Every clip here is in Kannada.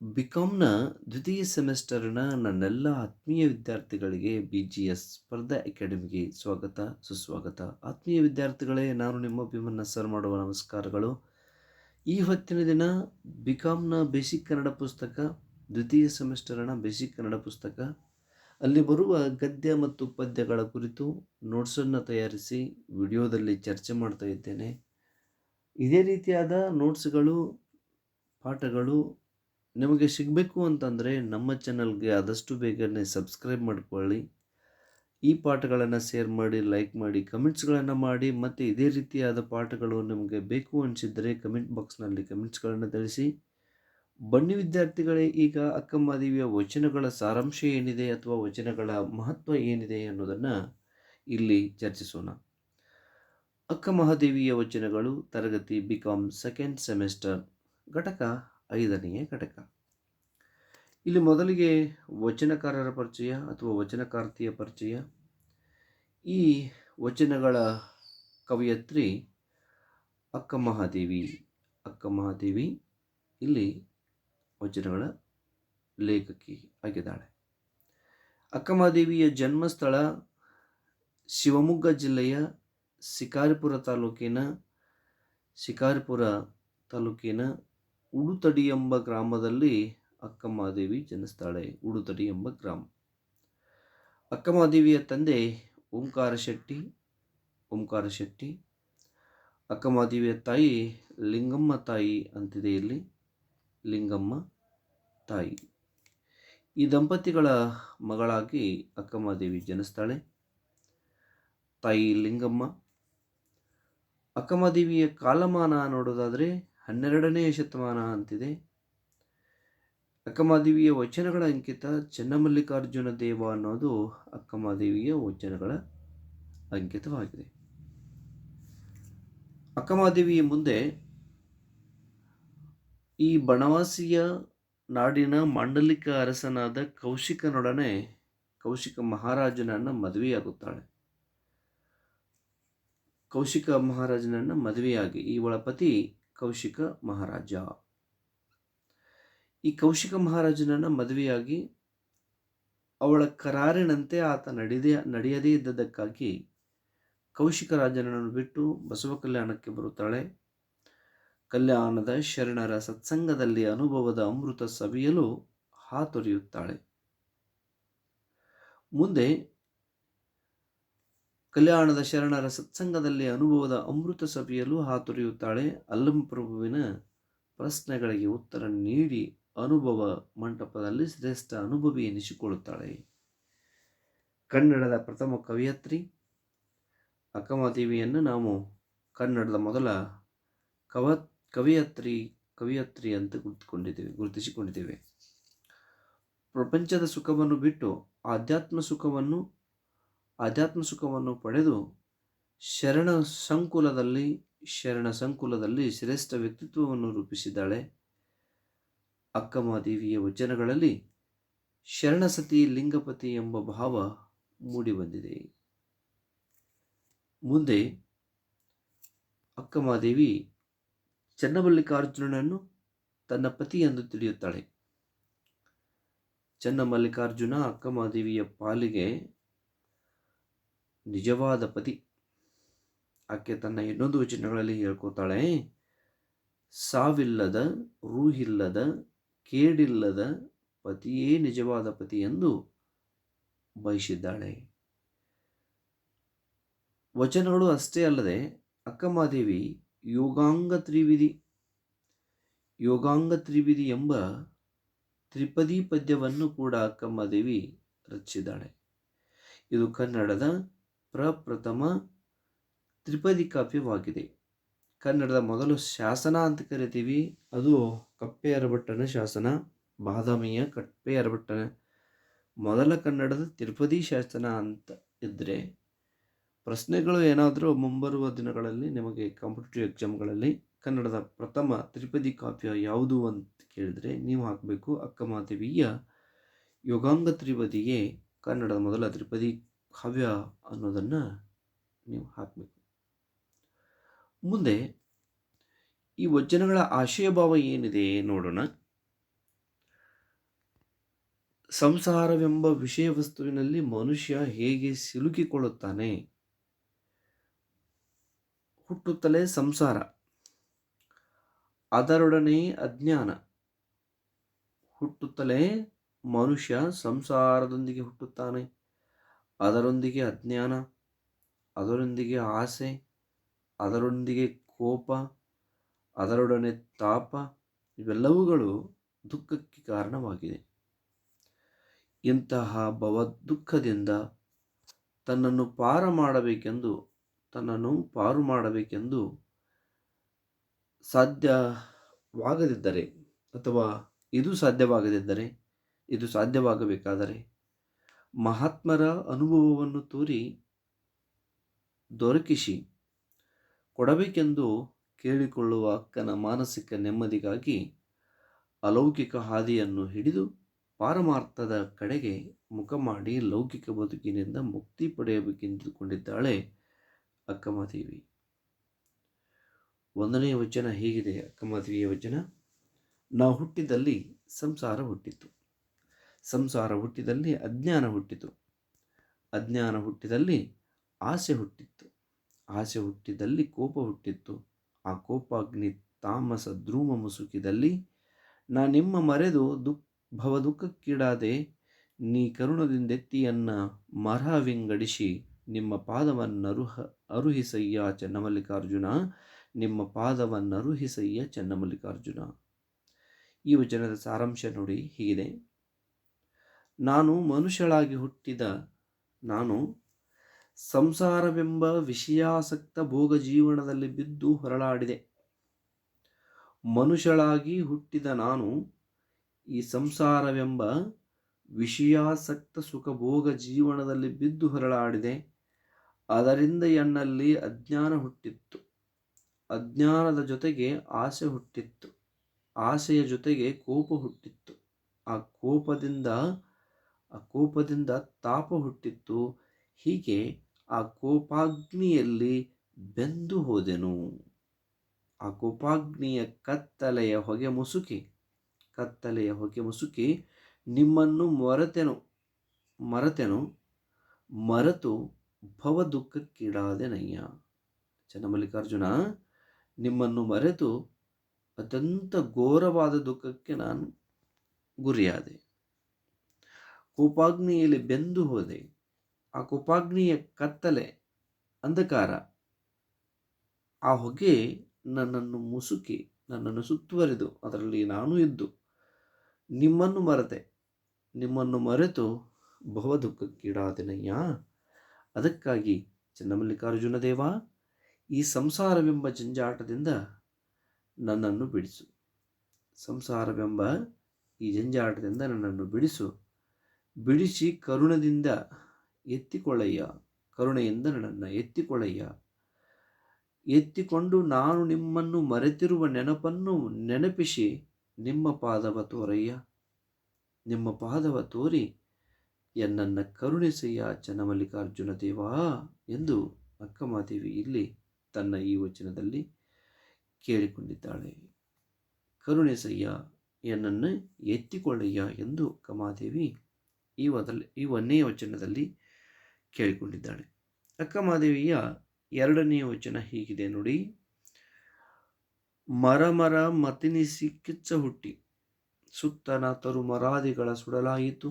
ಬಿಕಾಮ್‌ನ ದ್ವಿತೀಯ ಸೆಮಿಸ್ಟರ್‌ನ ನನ್ನೆಲ್ಲ ಆತ್ಮೀಯ ವಿದ್ಯಾರ್ಥಿಗಳಿಗೆ ಬಿ ಜಿ ಎಸ್ ಸ್ಪರ್ಧಾ ಅಕಾಡೆಮಿಗೆ ಸ್ವಾಗತ, ಸುಸ್ವಾಗತ. ಆತ್ಮೀಯ ವಿದ್ಯಾರ್ಥಿಗಳೇ, ನಾನು ನಿಮ್ಮ ಅಭಿಮನ್ನ ಸರ್ ಮಾಡುವ ನಮಸ್ಕಾರಗಳು. ಈ ಹೊತ್ತಿನ ದಿನ ಬಿಕಾಮ್‌ನ ಬೇಸಿಕ್ ಕನ್ನಡ ಪುಸ್ತಕ, ದ್ವಿತೀಯ ಸೆಮಿಸ್ಟರ್‌ನ ಬೇಸಿಕ್ ಕನ್ನಡ ಪುಸ್ತಕ, ಅಲ್ಲಿ ಬರುವ ಗದ್ಯ ಮತ್ತು ಪದ್ಯಗಳ ಕುರಿತು ನೋಟ್ಸನ್ನು ತಯಾರಿಸಿ ವಿಡಿಯೋದಲ್ಲಿ ಚರ್ಚೆ ಮಾಡ್ತಾ ಇದ್ದೇನೆ. ಇದೇ ರೀತಿಯಾದ ನೋಟ್ಸ್‌ಗಳು, ಪಾಠಗಳು ನಿಮಗೆ ಸಿಗಬೇಕು ಅಂತಂದರೆ ನಮ್ಮ ಚಾನಲ್‌ಗೆ ಆದಷ್ಟು ಬೇಗನೆ ಸಬ್ಸ್ಕ್ರೈಬ್ ಮಾಡಿಕೊಳ್ಳಿ. ಈ ಪಾಠಗಳನ್ನು ಶೇರ್ ಮಾಡಿ, ಲೈಕ್ ಮಾಡಿ, ಕಮೆಂಟ್ಸ್‌ಗಳನ್ನು ಮಾಡಿ ಮತ್ತು ಇದೇ ರೀತಿಯಾದ ಪಾಠಗಳು ನಿಮಗೆ ಬೇಕು ಅನಿಸಿದರೆ ಕಮೆಂಟ್ ಬಾಕ್ಸ್‌ನಲ್ಲಿ ಕಮೆಂಟ್ಸ್‌ಗಳನ್ನು ತಿಳಿಸಿ. ಬನ್ನಿ ವಿದ್ಯಾರ್ಥಿಗಳೇ, ಈಗ ಅಕ್ಕಮಹಾದೇವಿಯ ವಚನಗಳ ಸಾರಾಂಶ ಏನಿದೆ ಅಥವಾ ವಚನಗಳ ಮಹತ್ವ ಏನಿದೆ ಅನ್ನೋದನ್ನು ಇಲ್ಲಿ ಚರ್ಚಿಸೋಣ. ಅಕ್ಕಮಹಾದೇವಿಯ ವಚನಗಳು ತರಗತಿ ಬಿ ಕಾಮ್ ಸೆಕೆಂಡ್ ಸೆಮಿಸ್ಟರ್ ಘಟಕ ಐದನೆಯ ಘಟಕ. ಇಲ್ಲಿ ಮೊದಲಿಗೆ ವಚನಕಾರರ ಪರಿಚಯ ಅಥವಾ ವಚನಕಾರ್ತಿಯ ಪರಿಚಯ. ಈ ವಚನಗಳ ಕವಯತ್ರಿ ಅಕ್ಕ ಮಹಾದೇವಿ ಇಲ್ಲಿ ವಚನಗಳ ಲೇಖಕಿ ಆಗಿದ್ದಾಳೆ. ಅಕ್ಕಮಹಾದೇವಿಯ ಜನ್ಮಸ್ಥಳ ಶಿವಮೊಗ್ಗ ಜಿಲ್ಲೆಯ ಶಿಕಾರಿಪುರ ತಾಲೂಕಿನ ಶಿಕಾರಿಪುರ ತಾಲೂಕಿನ ಉಡುತಡಿ ಎಂಬ ಗ್ರಾಮದಲ್ಲಿ ಅಕ್ಕಮಾದೇವಿ ಜನಿಸ್ತಾಳೆ. ಉಡುತಡಿ ಎಂಬ ಗ್ರಾಮ. ಅಕ್ಕಮಾದೇವಿಯ ತಂದೆ ಓಂಕಾರ ಶೆಟ್ಟಿ. ಓಂಕಾರ ಶೆಟ್ಟಿ. ಅಕ್ಕಮಾದೇವಿಯ ತಾಯಿ ಲಿಂಗಮ್ಮ ತಾಯಿ ಅಂತಿದೆ ಇಲ್ಲಿ. ಲಿಂಗಮ್ಮ ತಾಯಿ. ಈ ದಂಪತಿಗಳ ಮಗಳಾಗಿ ಅಕ್ಕಮಾದೇವಿ ಜನಿಸ್ತಾಳೆ. ತಾಯಿ ಲಿಂಗಮ್ಮ. ಅಕ್ಕಮಾದೇವಿಯ ಕಾಲಮಾನ ನೋಡೋದಾದರೆ ಹನ್ನೆರಡನೆಯ ಶತಮಾನ ಅಂತಿದೆ. ಅಕ್ಕಮಾದೇವಿಯ ವಚನಗಳ ಅಂಕಿತ ಚನ್ನಮಲ್ಲಿಕಾರ್ಜುನ ದೇವ ಅನ್ನೋದು ಅಕ್ಕಮಾದೇವಿಯ ವಚನಗಳ ಅಂಕಿತವಾಗಿದೆ. ಅಕ್ಕಮಾದೇವಿಯ ಮುಂದೆ ಈ ಬನವಾಸಿಯ ನಾಡಿನ ಮಾಂಡಲಿಕ ಅರಸನಾದ ಕೌಶಿಕನೊಡನೆ ಕೌಶಿಕ ಮಹಾರಾಜನನ್ನು ಮದುವೆಯಾಗುತ್ತಾಳೆ. ಕೌಶಿಕ ಮಹಾರಾಜನನ್ನು ಮದುವೆಯಾಗಿ ಇವಳ ಪತಿ ಕೌಶಿಕ ಮಹಾರಾಜ. ಈ ಕೌಶಿಕ ಮಹಾರಾಜನನ್ನು ಮದುವೆಯಾಗಿ ಅವಳ ಕರಾರಿನಂತೆ ಆತ ನಡೆದೇ, ನಡೆಯದೇ ಇದ್ದದಕ್ಕಾಗಿ ಕೌಶಿಕ ರಾಜನನ್ನು ಬಿಟ್ಟು ಬಸವ ಕಲ್ಯಾಣಕ್ಕೆ ಬರುತ್ತಾಳೆ. ಕಲ್ಯಾಣದ ಶರಣರ ಸತ್ಸಂಗದಲ್ಲಿ ಅನುಭವದ ಅಮೃತ ಸವಿಯಲು ಹಾತೊರೆಯುತ್ತಾಳೆ. ಮುಂದೆ ಕಲ್ಯಾಣದ ಶರಣರ ಸತ್ಸಂಗದಲ್ಲಿ ಅನುಭವದ ಅಮೃತ ಸಭೆಯಲ್ಲೂ ಹಾತೊರೆಯುತ್ತಾಳೆ. ಅಲ್ಲಮಪ್ರಭುವಿನ ಪ್ರಶ್ನೆಗಳಿಗೆ ಉತ್ತರ ನೀಡಿ ಅನುಭವ ಮಂಟಪದಲ್ಲಿ ಶ್ರೇಷ್ಠ ಅನುಭವಿ ಎನಿಸಿಕೊಳ್ಳುತ್ತಾಳೆ. ಕನ್ನಡದ ಪ್ರಥಮ ಕವಿಯತ್ರಿ ಅಕ್ಕಮಾದೇವಿಯನ್ನು ನಾವು ಕನ್ನಡದ ಮೊದಲ ಕವ, ಕವಿಯತ್ರಿ ಕವಿಯತ್ರಿ ಅಂತ ಗುರುತಿಕೊಂಡಿದ್ದೇವೆ ಗುರುತಿಸಿಕೊಂಡಿದ್ದೇವೆ. ಪ್ರಪಂಚದ ಸುಖವನ್ನು ಬಿಟ್ಟು ಆಧ್ಯಾತ್ಮ ಸುಖವನ್ನು ಆಧ್ಯಾತ್ಮ ಸುಖವನ್ನು ಪಡೆದು ಶರಣ ಸಂಕುಲದಲ್ಲಿ ಶರಣ ಸಂಕುಲದಲ್ಲಿ ಶ್ರೇಷ್ಠ ವ್ಯಕ್ತಿತ್ವವನ್ನು ರೂಪಿಸಿದ್ದಾಳೆ. ಅಕ್ಕಮಾದೇವಿಯ ವಚನಗಳಲ್ಲಿ ಶರಣಸತಿ ಲಿಂಗಪತಿ ಎಂಬ ಭಾವ ಮೂಡಿಬಂದಿದೆ. ಮುಂದೆ ಅಕ್ಕಮಾದೇವಿ ಚೆನ್ನಮಲ್ಲಿಕಾರ್ಜುನನನ್ನು ತನ್ನ ಪತಿ ಎಂದು ತಿಳಿಯುತ್ತಾಳೆ. ಚೆನ್ನಮಲ್ಲಿಕಾರ್ಜುನ ಅಕ್ಕಮಾದೇವಿಯ ಪಾಲಿಗೆ ನಿಜವಾದ ಪತಿ. ಆಕೆ ತನ್ನ ಇನ್ನೊಂದು ವಚನಗಳಲ್ಲಿ ಹೇಳ್ಕೊತಾಳೆ, ಸಾವಿಲ್ಲದ, ರೂಹಿಲ್ಲದ, ಕೇಡಿಲ್ಲದ ಪತಿಯೇ ನಿಜವಾದ ಪತಿ ಎಂದು ಬಯಸಿದ್ದಾಳೆ. ವಚನಗಳು ಅಷ್ಟೇ ಅಲ್ಲದೆ, ಅಕ್ಕಮಾದೇವಿ ಯೋಗಾಂಗ ತ್ರಿವಿಧಿ ಯೋಗಾಂಗ ತ್ರಿವಿಧಿ ಎಂಬ ತ್ರಿಪದಿ ಪದ್ಯವನ್ನು ಕೂಡ ಅಕ್ಕಮ್ಮದೇವಿ ರಚಿಸಿದ್ದಾಳೆ. ಇದು ಕನ್ನಡದ ಪ್ರಪ್ರಥಮ ತ್ರಿಪದಿ ಕಾವ್ಯವಾಗಿದೆ. ಕನ್ನಡದ ಮೊದಲು ಶಾಸನ ಅಂತ ಕರಿತೀವಿ ಅದು ಕಪ್ಪೆ ಅರಭಟ್ಟನ ಶಾಸನ. ಬಾದಾಮಿಯ ಕಪ್ಪೆ ಅರಭಟ್ಟನ ಮೊದಲ ಕನ್ನಡದ ತಿರುಪತಿ ಶಾಸನ ಅಂತ ಇದ್ದರೆ ಪ್ರಶ್ನೆಗಳು ಏನಾದರೂ ಮುಂಬರುವ ದಿನಗಳಲ್ಲಿ ನಿಮಗೆ ಕಾಂಪಿಟೇಟಿವ್ ಎಕ್ಸಾಮ್ಗಳಲ್ಲಿ ಕನ್ನಡದ ಪ್ರಥಮ ತ್ರಿಪದಿ ಕಾವ್ಯ ಯಾವುದು ಅಂತ ಕೇಳಿದರೆ ನೀವು ಹಾಕಬೇಕು ಅಕ್ಕಮಾದೇವಿಯ ಯೋಗಾಂಗ ತ್ರಿಪದಿಗೆ ಕನ್ನಡದ ಮೊದಲ ತ್ರಿಪದಿ ಕಾವ್ಯ ಅನ್ನೋದನ್ನು ನೀವು ಹಾಕಬೇಕು. ಮುಂದೆ ಈ ವಚನಗಳ ಆಶಯ ಭಾವ ಏನಿದೆ ನೋಡೋಣ. ಸಂಸಾರವೆಂಬ ವಿಷಯ ವಸ್ತುವಿನಲ್ಲಿ ಮನುಷ್ಯ ಹೇಗೆ ಸಿಲುಕಿಕೊಳ್ಳುತ್ತಾನೆ ಹುಟ್ಟುತ್ತಲೇ ಸಂಸಾರ ಅದರೊಡನೆ ಅಜ್ಞಾನ ಹುಟ್ಟುತ್ತಲೇ ಮನುಷ್ಯ ಸಂಸಾರದೊಂದಿಗೆ ಹುಟ್ಟುತ್ತಾನೆ ಅದರೊಂದಿಗೆ ಅಜ್ಞಾನ, ಅದರೊಂದಿಗೆ ಆಸೆ, ಅದರೊಂದಿಗೆ ಕೋಪ, ಅದರೊಡನೆ ತಾಪ, ಇವೆಲ್ಲವುಗಳು ದುಃಖಕ್ಕೆ ಕಾರಣವಾಗಿದೆ. ಇಂತಹ ಭವ ದುಃಖದಿಂದ ತನ್ನನ್ನು ಪಾರ ಮಾಡಬೇಕೆಂದು, ತನ್ನನ್ನು ಪಾರು ಮಾಡಬೇಕೆಂದು ಸಾಧ್ಯವಾಗದಿದ್ದರೆ ಅಥವಾ ಇದು ಸಾಧ್ಯವಾಗದಿದ್ದರೆ, ಇದು ಸಾಧ್ಯವಾಗಬೇಕಾದರೆ ಮಹಾತ್ಮರ ಅನುಭವವನ್ನು ತೋರಿ ದೊರಕಿಸಿ ಕೊಡಬೇಕೆಂದು ಕೇಳಿಕೊಳ್ಳುವ ಅಕ್ಕನ ಮಾನಸಿಕ ನೆಮ್ಮದಿಗಾಗಿ ಅಲೌಕಿಕ ಹಾದಿಯನ್ನು ಹಿಡಿದು ಪಾರಮಾರ್ಥದ ಕಡೆಗೆ ಮುಖ ಮಾಡಿ ಲೌಕಿಕ ಬದುಕಿನಿಂದ ಮುಕ್ತಿ ಪಡೆಯಬೇಕೆಂದುಕೊಂಡಿದ್ದಾಳೆ ಅಕ್ಕಮದೇವಿ ಒಂದನೆಯ ವಚನ ಹೀಗಿದೆ ಅಕ್ಕಮದೇವಿಯ ವಚನ? ನಾವು ಹುಟ್ಟಿದಲ್ಲಿ ಸಂಸಾರ ಹುಟ್ಟಿತು. ಸಂಸಾರ ಹುಟ್ಟಿದಲ್ಲಿ ಅಜ್ಞಾನ ಹುಟ್ಟಿತು. ಅಜ್ಞಾನ ಹುಟ್ಟಿದಲ್ಲಿ ಆಸೆ ಹುಟ್ಟಿತ್ತು. ಆಸೆ ಹುಟ್ಟಿದಲ್ಲಿ ಕೋಪ ಹುಟ್ಟಿತ್ತು. ಆ ಕೋಪಾಗ್ನಿ ತಾಮಸ ಧ್ರೂಮ ಮುಸುಕಿದಲ್ಲಿ ನಾ ನಿಮ್ಮ ಮರೆದು ದುಃಖ, ಭವ ದುಃಖಕ್ಕೀಡಾದೆ ನೀ ಕರುಣದಿಂದೆತ್ತಿಯನ್ನ ಮರ ವಿಂಗಡಿಸಿ ನಿಮ್ಮ ಪಾದವನ್ನರುಹ ಅರುಹಿಸಯ್ಯ ಚನ್ನಮಲ್ಲಿಕಾರ್ಜುನ ನಿಮ್ಮ ಪಾದವನ್ನರುಹಿಸಯ್ಯ ಚನ್ನಮಲ್ಲಿಕಾರ್ಜುನ ಈ ವಚನದ ಸಾರಾಂಶ ನೋಡಿ ಹೀಗಿದೆ. ನಾನು ಮನುಷ್ಯಳಾಗಿ ಹುಟ್ಟಿದ ನಾನು ಸಂಸಾರವೆಂಬ ವಿಷಯಾಸಕ್ತ ಭೋಗ ಜೀವನದಲ್ಲಿ ಬಿದ್ದು ಹೊರಳಾಡಿದೆ. ಮನುಷ್ಯಳಾಗಿ ಹುಟ್ಟಿದ ನಾನು ಈ ಸಂಸಾರವೆಂಬ ವಿಷಯಾಸಕ್ತ ಸುಖಭೋಗ ಜೀವನದಲ್ಲಿ ಬಿದ್ದು ಹೊರಳಾಡಿದೆ. ಅದರಿಂದ ಎನ್ನಲ್ಲಿ ಅಜ್ಞಾನ ಹುಟ್ಟಿತ್ತು. ಅಜ್ಞಾನದ ಜೊತೆಗೆ ಆಸೆ ಹುಟ್ಟಿತ್ತು. ಆಸೆಯ ಜೊತೆಗೆ ಕೋಪ ಹುಟ್ಟಿತ್ತು. ಆ ಕೋಪದಿಂದ ಆ ಕೋಪದಿಂದ ತಾಪ ಹುಟ್ಟಿತ್ತು. ಹೀಗೆ ಆ ಕೋಪಾಗ್ನಿಯಲ್ಲಿ ಬೆಂದು ಹೋದೆನು. ಆ ಕೋಪಾಗ್ನಿಯ ಕತ್ತಲೆಯ ಹೊಗೆ ಮುಸುಕಿ, ಕತ್ತಲೆಯ ಹೊಗೆ ಮುಸುಕಿ ನಿಮ್ಮನ್ನು ಮರೆತೆನು ಮರೆತೆನು, ಮರೆತು ಭವ ದುಃಖಕ್ಕೀಡಾದೆನಯ್ಯ. ಚನ್ನಮಲ್ಲಿಕಾರ್ಜುನ ನಿಮ್ಮನ್ನು ಮರೆತು ಅತ್ಯಂತ ಘೋರವಾದ ದುಃಖಕ್ಕೆ ನಾನು ಗುರಿಯಾದೆ. ಕೋಪಾಗ್ನಿಯಲ್ಲಿ ಬೆಂದು ಹೋದೆ. ಆ ಕೋಪಾಗ್ನಿಯ ಕತ್ತಲೆ ಅಂಧಕಾರ. ಆ ಹೊಗೆ ನನ್ನನ್ನು ಮುಸುಕಿ, ನನ್ನನ್ನು ಸುತ್ತುವರೆದು, ಅದರಲ್ಲಿ ನಾನು ಇದ್ದು, ನಿಮ್ಮನ್ನು ಮರೆತೆ. ನಿಮ್ಮನ್ನು ಮರೆತು ಬಹು ದುಃಖಕ್ಕೀಡಾದೆನಯ್ಯ ಅದಕ್ಕಾಗಿ ಚನ್ನಮಲ್ಲಿಕಾರ್ಜುನ ದೇವ, ಈ ಸಂಸಾರವೆಂಬ ಜಂಜಾಟದಿಂದ ನನ್ನನ್ನು ಬಿಡಿಸು. ಸಂಸಾರವೆಂಬ ಈ ಜಂಜಾಟದಿಂದ ನನ್ನನ್ನು ಬಿಡಿಸು. ಬಿಡಿಸಿ ಕರುಣದಿಂದ ಎತ್ತಿಕೊಳ್ಳಯ್ಯ, ಕರುಣೆಯಿಂದ ನನ್ನನ್ನು ಎತ್ತಿಕೊಳ್ಳಯ್ಯ. ಎತ್ತಿಕೊಂಡು ನಾನು ನಿಮ್ಮನ್ನು ಮರೆತಿರುವ ನೆನಪನ್ನು ನೆನಪಿಸಿ ನಿಮ್ಮ ಪಾದವ ತೋರಯ್ಯ. ನಿಮ್ಮ ಪಾದವ ತೋರಿ ಎನ್ನನ್ನು ಕರುಣಿಸಯ್ಯ ಚನ್ನಮಲ್ಲಿಕಾರ್ಜುನ ದೇವಾ ಎಂದು ಅಕ್ಕಮಾದೇವಿ ಇಲ್ಲಿ ತನ್ನ ಈ ವಚನದಲ್ಲಿ ಕೇಳಿಕೊಂಡಿದ್ದಾಳೆ. ಕರುಣಿಸಯ್ಯ, ಎನ್ನನ್ನು ಎತ್ತಿಕೊಳ್ಳಯ್ಯ ಎಂದು ಅಕ್ಕಮಾದೇವಿ ಈ ವದಲ್ಲಿ ಈ ಒಂದನೇ ವಚನದಲ್ಲಿ ಕೇಳಿಕೊಂಡಿದ್ದಾಳೆ. ಅಕ್ಕಮಾದೇವಿಯ ಎರಡನೆಯ ವಚನ ಹೀಗಿದೆ ನೋಡಿ. ಮರ ಮರ ಮತಿನಿಸಿ ಕಿಚ್ಚ ಹುಟ್ಟಿ, ಸುತ್ತನ ತರು ಮರಾದಿಗಳ ಸುಡಲಾಯಿತು.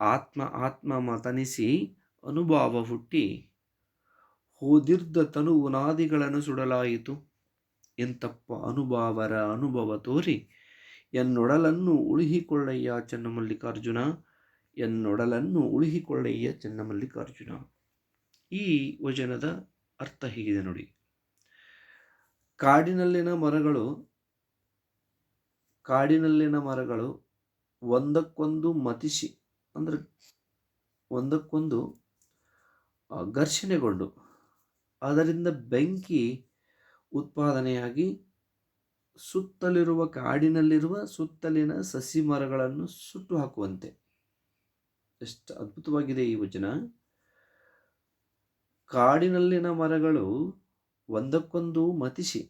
ಆತ್ಮ ಆತ್ಮ ಮತನಿಸಿ ಅನುಭಾವ ಹುಟ್ಟಿ, ಹೋದಿರ್ದ ತನು ನಾದಿಗಳನ್ನು ಸುಡಲಾಯಿತು. ಎಂತಪ್ಪ ಅನುಭಾವರ ಅನುಭವ ತೋರಿ, ಎನ್ನೊಡಲನ್ನು ಉಳಿಹಿಕೊಳ್ಳಯ್ಯ ಚನ್ನಮಲ್ಲಿಕಾರ್ಜುನ. ಎನ್ನೊಡಲನ್ನು ಉಳಿಹಿಕೊಳ್ಳಯ್ಯ ಚೆನ್ನಮಲ್ಲಿಕಾರ್ಜುನ. ಈ ವಚನದ ಅರ್ಥ ಹೀಗಿದೆ ನೋಡಿ. ಕಾಡಿನಲ್ಲಿನ ಮರಗಳು ಕಾಡಿನಲ್ಲಿನ ಮರಗಳು ಒಂದಕ್ಕೊಂದು ಮತಿಸಿ, ಅಂದರೆ ಒಂದಕ್ಕೊಂದು ಘರ್ಷಣೆಗೊಂಡು, ಅದರಿಂದ ಬೆಂಕಿ ಉತ್ಪಾದನೆಯಾಗಿ ಸುತ್ತಲಿರುವ ಕಾಡಿನಲ್ಲಿರುವ ಸುತ್ತಲಿನ ಸಸಿ ಮರಗಳನ್ನು ಸುಟ್ಟು ಹಾಕುವಂತೆ. ಎಷ್ಟು ಅದ್ಭುತವಾಗಿದೆ ಈ ವಚನ. ಕಾಡಿನಲ್ಲಿನ ಮರಗಳು ಒಂದಕ್ಕೊಂದು ಮತಿಸಿ,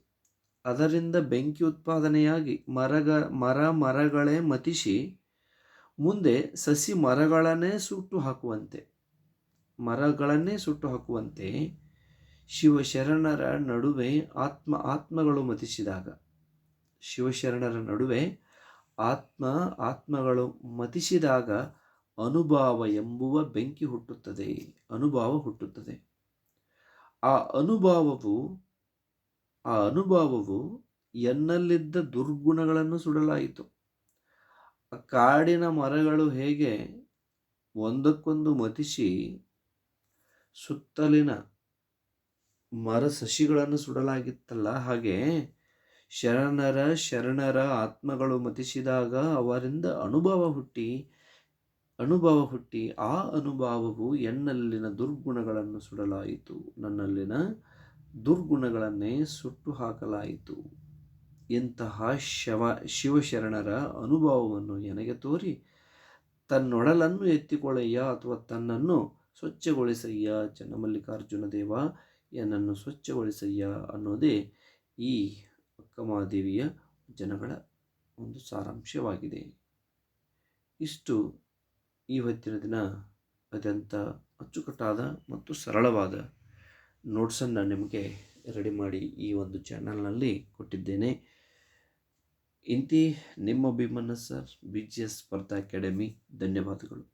ಅದರಿಂದ ಬೆಂಕಿ ಉತ್ಪಾದನೆಯಾಗಿ ಮರಗ, ಮರ ಮರಗಳೇ ಮತಿಸಿ, ಮುಂದೆ ಸಸಿ ಮರಗಳನ್ನೇ ಸುಟ್ಟು ಹಾಕುವಂತೆ, ಮರಗಳನ್ನೇ ಸುಟ್ಟು ಹಾಕುವಂತೆ ಶಿವಶರಣರ ನಡುವೆ ಆತ್ಮ, ಆತ್ಮಗಳು ಮತಿಸಿದಾಗ, ಶಿವಶರಣರ ನಡುವೆ ಆತ್ಮ, ಆತ್ಮಗಳು ಮತಿಸಿದಾಗ ಅನುಭವ ಎಂಬುವ ಬೆಂಕಿ ಹುಟ್ಟುತ್ತದೆ. ಅನುಭಾವ ಹುಟ್ಟುತ್ತದೆ. ಆ ಅನುಭಾವವು ಆ ಅನುಭಾವವು ಎನ್ನಲ್ಲಿದ್ದ ದುರ್ಗುಣಗಳನ್ನು ಸುಡಲಾಯಿತು. ಕಾಡಿನ ಮರಗಳು ಹೇಗೆ ಒಂದಕ್ಕೊಂದು ಮತಿಸಿ ಸುತ್ತಲಿನ ಮರ ಸಸಿಗಳನ್ನು ಸುಡಲಾಗಿತ್ತಲ್ಲ, ಹಾಗೆ ಶರಣರ ಶರಣರ ಆತ್ಮಗಳು ಮತಿಸಿದಾಗ ಅವರಿಂದ ಅನುಭವ ಹುಟ್ಟಿ ಅನುಭವ ಹುಟ್ಟಿ ಆ ಅನುಭವವು ಎನ್ನಲ್ಲಿನ ದುರ್ಗುಣಗಳನ್ನು ಸುಡಲಾಯಿತು. ನನ್ನಲ್ಲಿನ ದುರ್ಗುಣಗಳನ್ನೇ ಸುಟ್ಟು ಹಾಕಲಾಯಿತು. ಇಂತಹ ಶವ, ಶಿವಶರಣರ ಅನುಭವವನ್ನು ನನಗೆ ತೋರಿ? ತನ್ನೊಡಲನ್ನು ಎತ್ತಿಕೊಳ್ಳಯ್ಯ ಅಥವಾ ತನ್ನನ್ನು ಸ್ವಚ್ಛಗೊಳಿಸಯ್ಯ? ಚನ್ನಮಲ್ಲಿಕಾರ್ಜುನ ದೇವ, ಎನ್ನನ್ನು ಸ್ವಚ್ಛಗೊಳಿಸಯ್ಯ ಅನ್ನೋದೇ ಈ ಅಕ್ಕಮಹಾದೇವಿಯ ಜನಗಳ ಒಂದು ಸಾರಾಂಶವಾಗಿದೆ. ಇಷ್ಟು ಇವತ್ತಿನ ದಿನ ಅತ್ಯಂತ ಅಚ್ಚುಕಟ್ಟಾದ ಮತ್ತು ಸರಳವಾದ ನೋಟ್ಸನ್ನು ನಿಮಗೆ ರೆಡಿ ಮಾಡಿ ಈ ಒಂದು ಚಾನಲ್ನಲ್ಲಿ ಕೊಟ್ಟಿದ್ದೇನೆ. ಇಂತಿ ನಿಮ್ಮ ಅಭಿಮಾನ ಸರ್ ಬಿ ಜಿ ಎಸ್ ಸ್ಪರ್ಧಾ ಅಕಾಡೆಮಿ ಧನ್ಯವಾದಗಳು.